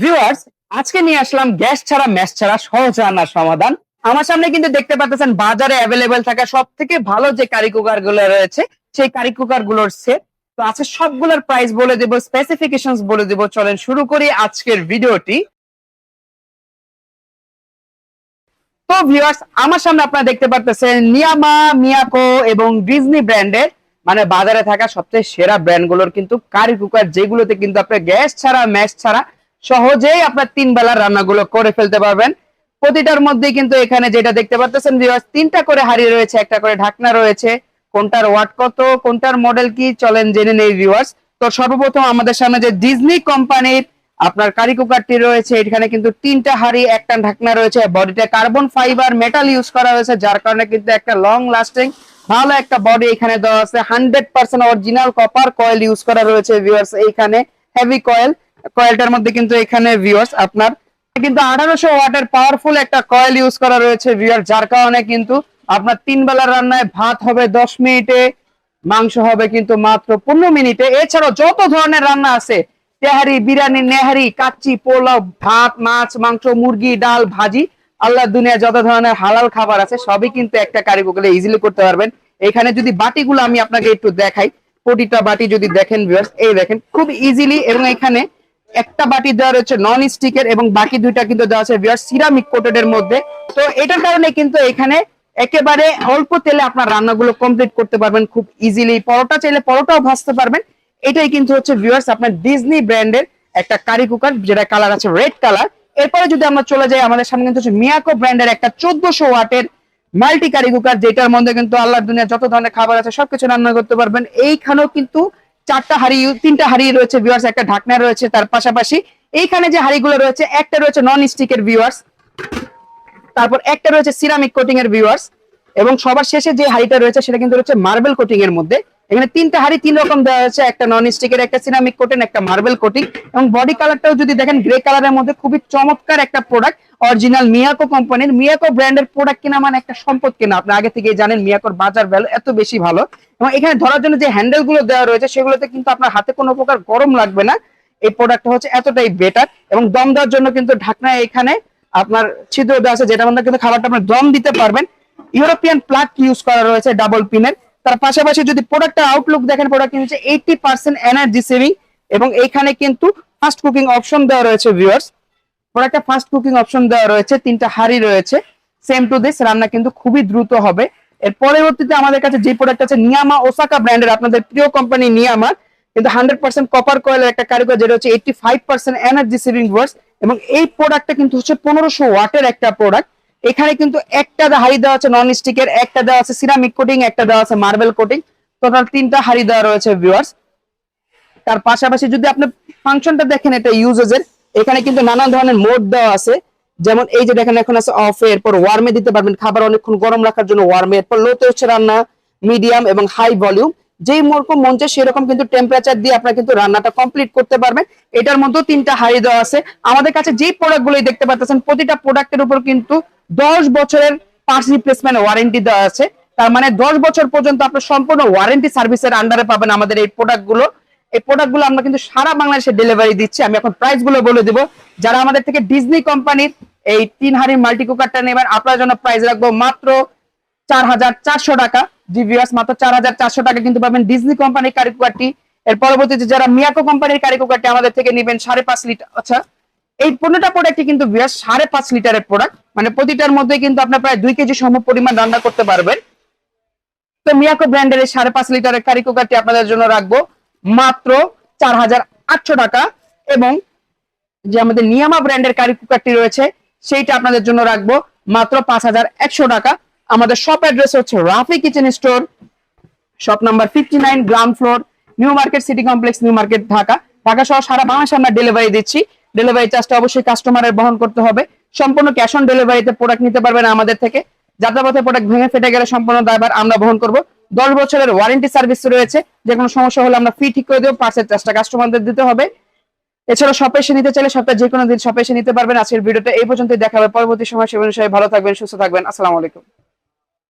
Viewers আজকে নিয়ে আসলাম gas ছাড়া, ম্যাশ ছাড়া সহজ রান্নার সমাধান। আমার সামনে কিন্তু দেখতে পাচ্ছেন বাজারে অ্যাভেলেবেল থাকা সব থেকে ভালো যে কারি কুকারগুলো রয়েছে, সেই কারি কুকারগুলোর সেট তো আজকে সবগুলোর প্রাইস বলে দেব স্পেসিফিকেশন বলে দেব। চলেন শুরু করি আজকের ভিডিওটি তো ভিউয়ার্স আমার সামনে আপনারা দেখতে পাচ্ছেন নিয়ামা, মিয়াকো এবং ডিজনি ব্র্যান্ডের মানে বাজারে থাকা সবচেয়ে সেরা ব্র্যান্ডগুলোর কিন্তু কারি কুকার যেগুলোতে কিন্তু আপনার গ্যাস ছাড়া, ম্যাশ ছাড়া সহজেই আপনার তিন বেলার রান্নাগুলো করে ফেলতে পারবেন। প্রতিটার মধ্যে কিন্তু এখানে যেটা দেখতে পাচ্ছেন তিনটা করে হাড়ি রয়েছে, একটা করে ঢাকনা রয়েছে। কোনটার ওয়াট কত, কোনটার মডেল কি চলেন জেনে নেই ভিউয়ার্স তো সর্বপ্রথম আমাদের সামনে যে ডিজনি কোম্পানির আপনার কারি কুকারটি রয়েছে, এখানে কিন্তু তিনটা হাড়ি, একটা ঢাকনা রয়েছে। বডিতে কার্বন ফাইবার মেটাল ইউজ করা হয়েছে, যার কারণে কিন্তু একটা লং লাস্টিং ভালো একটা বডি এখানে দেওয়া আছে। Hundred percent original copper coil use করা রয়েছে ভিউয়ার্স এইখানে হেভি কয়েল কয়েলটার মধ্যে কিন্তু এখানে ভিউয়ার্স আপনার কিন্তু আঠারোশো ওয়াটের পাওয়ারফুল একটা কয়েল ইউজ করা রয়েছে ভিউয়ার যার কারণে কিন্তু আপনার তিন বেলার রান্নায় ভাত হবে দশ মিনিটে, মাংস হবে কিন্তু মাত্র পনেরো মিনিটে। এছাড়াও যত ধরনের রান্না আছে, তেহারি, বিরিয়ানি, নেহারি, কাচ্চি, পোলাও, ভাত, মাছ, মাংস, মুরগি, ডাল, ভাজি আল্লাহ দুনিয়া যত ধরনের হালাল খাবার আছে, সবই কিন্তু একটা কারিগরে ইজিলি করতে পারবেন। এখানে যদি বাটিগুলো আমি আপনাকে একটু দেখাই, প্রতিটা বাটি যদি দেখেন এই দেখেন, খুব ইজিলি এবং এখানে একটা বাটি দেওয়া রয়েছে নন স্টিকের এবং বাকি দুইটা কিন্তু দেওয়া আছে ভিউয়ার্স সিরামিক কোটেড এর মধ্যে। তো এটার কারণে কিন্তু এখানে একেবারে অল্প তেলে আপনার রান্নাগুলো কমপ্লিট করতে পারবেন খুব ইজিলি পরোটা চাইলে পরোটাও ভাজতে পারবেন। এটাই কিন্তু হচ্ছে ভিউয়ার্স আপনার ডিজনি ব্র্যান্ডের একটা কারি কুকার যেটা কালার আছে রেড কালার এরপরে যদি আমরা চলে যাই, আমাদের সামনে কিন্তু হচ্ছে মিয়াকো ব্র্যান্ডের একটা চোদ্দশো ওয়াটের মাল্টি কারি কুকার যেটার মধ্যে কিন্তু আল্লাহর দুনিয়া যত ধরনের খাবার আছে, সবকিছু রান্না করতে পারবেন। এইখানেও কিন্তু চারটা হাড়ি, তিনটা হাড়ি রয়েছে ভিউয়ার্স একটা ঢাকনা রয়েছে তার পাশাপাশি। এইখানে যে হাড়িগুলো রয়েছে, একটা রয়েছে নন স্টিকের ভিউয়ার্স তারপর একটা রয়েছে সিরামিক কোটিং এর ভিউয়ার্স এবং সবার শেষে যে হাড়িটা রয়েছে, সেটা কিন্তু রয়েছে মার্বেল কোটিং এর মধ্যে। এখানে তিনটা হাড়ি, তিন রকম দেওয়া হয়েছে, একটা নন স্টিকের একটা সিরামিক কোটিং একটা মার্বেল কোটিং এবং বডি কালারটাও যদি দেখেন গ্রে কালারের মধ্যে খুবই চমৎকার একটা প্রোডাক্ট অরিজিনাল মিয়াকো কোম্পানির মিয়াকো ব্র্যান্ডের প্রোডাক্ট কিনা মানে একটা সম্পদ কিনা, আপনি আগে থেকেই জানেন মিয়াকোর বাজার ভ্যালু এত বেশি ভালো এবং এখানে ধরার জন্য যে হ্যান্ডেলগুলো দেওয়া রয়েছে, সেগুলোতে কিন্তু আপনার হাতে কোনো প্রকার গরম লাগবে না। এই প্রোডাক্টটা হচ্ছে এতটাই বেটার এবং দম দেওয়ার জন্য কিন্তু ঢাকনা এখানে আপনার ছিদ্র দেওয়া আছে যেটা মধ্যে কিন্তু খাবারটা আপনার দম দিতে পারবেন। ইউরোপিয়ান প্লাগ ইউজ করা রয়েছে ডাবল পিনের তার পাশাপাশি যদি প্রোডাক্টের আউটলুক দেখেন প্রোডাক্ট হচ্ছে এইটি পার্সেন্ট এনার্জি সেভিং এবং এইখানে কিন্তু ফাস্ট কুকিং অপশন দেওয়া রয়েছে ভিউয়ার্স প্রোডাক্টে ফাস্ট কুকিং অপশন দেওয়া রয়েছে, তিনটা হাড়ি রয়েছে। সেম টু দিস রান্না কিন্তু খুবই দ্রুত হবে। এর পরবর্তীতে আমাদের কাছে যে প্রোডাক্ট আছে নিয়ামা ওসাকা ব্র্যান্ডের আপনাদের প্রিয় কোম্পানি নিয়ামা কিন্তু হান্ড্রেড পার্সেন্ট কপার কয়েলের একটা কারিগর, যেটা হচ্ছে eighty five percent energy saving ওয়ার্স এবং এই প্রোডাক্টটা কিন্তু হচ্ছে পনেরোশো ওয়াটের একটা প্রোডাক্ট এখানে কিন্তু একটা হাড়ি দেওয়া আছে নন স্টিকের একটা দেওয়া আছে সিরামিক কোটিং একটা দেওয়া আছে মার্বেল কোটিং টোটাল তিনটা হাড়ি দেওয়া রয়েছে ভিউয়ার্স তার পাশাপাশি যদি আপনি ফাংশনটা দেখেন এটা ইউজেজের এখানে কিন্তু নানা ধরনের মোড দেওয়া আছে। যেমন এই যে দেখেন, এখন আছে অফ এরপর ওয়ার্মে দিতে পারবেন। খাবার অনেকক্ষণ গরম রাখার জন্য ওয়ার্মে এরপর লোতে হচ্ছে রান্না মিডিয়াম এবং হাই ভলিউম যেই রকম মন চায় সেরকম কিন্তু টেম্পারেচার দিয়ে আপনারা কিন্তু রান্নাটা কমপ্লিট করতে পারবেন। এটার মধ্যেও তিনটা হাই দেওয়া আছে। আমাদের কাছে যেই প্রোডাক্ট গুলোই দেখতে পাচ্ছেন প্রতিটা প্রোডাক্টের উপর কিন্তু দশ বছরের পার্টস রিপ্লেসমেন্ট ওয়ারেন্টি দেওয়া আছে। তার মানে দশ বছর পর্যন্ত আপনি সম্পূর্ণ ওয়ারেন্টি সার্ভিসের আন্ডারে পাবেন আমাদের এই প্রোডাক্টগুলো। এই প্রোডাক্টগুলো আমরা কিন্তু সারা বাংলাদেশে ডেলিভারি দিচ্ছি। আমি এখন প্রাইসগুলো বলে দিব। যারা আমাদের থেকে ডিজনি কোম্পানির এই তিন হাড়ি মাল্টি কুকারটা নেবেন, আপনার জন্য প্রাইস রাখব মাত্র চার হাজার চারশো টাকা। জিভিএস মাত্র চার হাজার চারশো টাকা কিন্তু পাবেন ডিজনি কোম্পানির কারি কুকারটি এর পরবর্তীতে যারা মিয়াকো কোম্পানির কারি কুকারটি আমাদের থেকে নেবেন সাড়ে পাঁচ লিটার আচ্ছা এই পনেরোটা প্রোডাক্টটি কিন্তু সাড়ে পাঁচ লিটারের প্রোডাক্ট মানে প্রতিটার মধ্যে কিন্তু আপনার প্রায় দুই কেজি সম পরিমাণ রান্না করতে পারবেন। তো মিয়াকো ব্র্যান্ডের এই সাড়ে পাঁচ লিটারের কারি কুকারটি আপনাদের জন্য রাখব। মাত্র চার হাজার আটশো টাকা এবং যে আমাদের নিয়ামা ব্র্যান্ডের কারি কুকারটি রয়েছে, সেইটা আপনাদের জন্য রাখব। মাত্র পাঁচ হাজার একশো টাকা। আমাদের শপ অ্যাড্রেস হচ্ছে Rafi kitchen store shop number fifty nine ground floor new market city complex new market Dhaka. Dhaka সহ সারা বাংলাদেশে আমরা ডেলিভারি দিচ্ছি। ডেলিভারি চার্জটা অবশ্যই কাস্টমারের বহন করতে হবে। সম্পূর্ণ ক্যাশ অন ডেলিভারিতে প্রোডাক্ট নিতে পারবেন আমাদের থেকে। যাত্রাপথে প্রোডাক্ট ভেঙে ফেটে গেলে সম্পূর্ণ দায়ভার আমরা বহন করব। দশ বছরের ওয়ারেন্টি সার্ভিস রয়েছে। যে কোনো সমস্যা হলে আমরা ফ্রি ঠিক করে দেবো। পার্সের চার্জটা কাস্টমারদের দিতে হবে। এছাড়া শপে এসে নিতে চাইলে সপ্তাহে যে কোনো দিন শপে এসে নিতে পারবেন। আজকের ভিডিওটা এই পর্যন্ত দেখাবে পরবর্তী সময়। সে অনুসারে ভালো থাকবেন, সুস্থ থাকবেন। আসসালামু আলাইকুম।